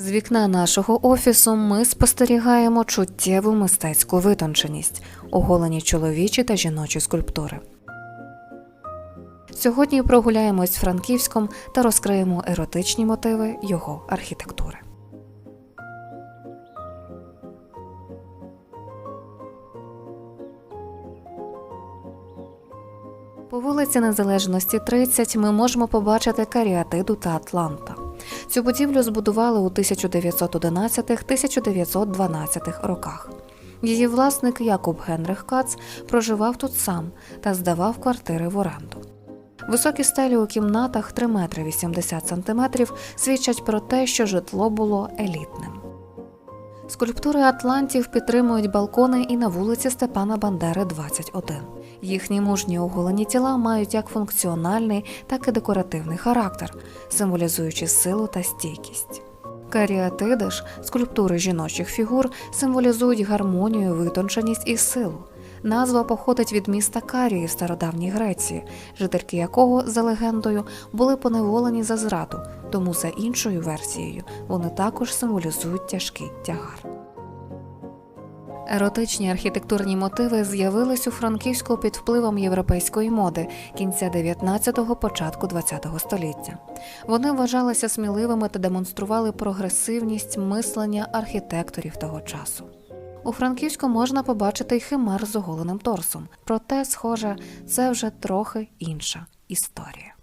З вікна нашого офісу ми спостерігаємо чуттєву мистецьку витонченість, оголені чоловічі та жіночі скульптури. Сьогодні прогуляємось Франківськом та розкриємо еротичні мотиви його архітектури. По вулиці Незалежності 30 ми можемо побачити Каріатиду та Атланта. Цю будівлю збудували у 1911-1912 роках. Її власник Якуб Генрих Кац проживав тут сам та здавав квартири в оренду. Високі стелі у кімнатах 3 метри 80 сантиметрів свідчать про те, що житло було елітним. Скульптури Атлантів підтримують балкони і на вулиці Степана Бандери 21. Їхні мужні оголені тіла мають як функціональний, так і декоративний характер, символізуючи силу та стійкість. Каріатиди ж, скульптури жіночих фігур, символізують гармонію, витонченість і силу. Назва походить від міста Карії в стародавній Греції, жительки якого, за легендою, були поневолені за зраду, тому за іншою версією вони також символізують тяжкий тягар. Еротичні архітектурні мотиви з'явились у Франківську під впливом європейської моди кінця 19-го, початку 20-го століття. Вони вважалися сміливими та демонстрували прогресивність мислення архітекторів того часу. У Франківську можна побачити й химар з оголеним торсом, проте, схоже, це вже трохи інша історія.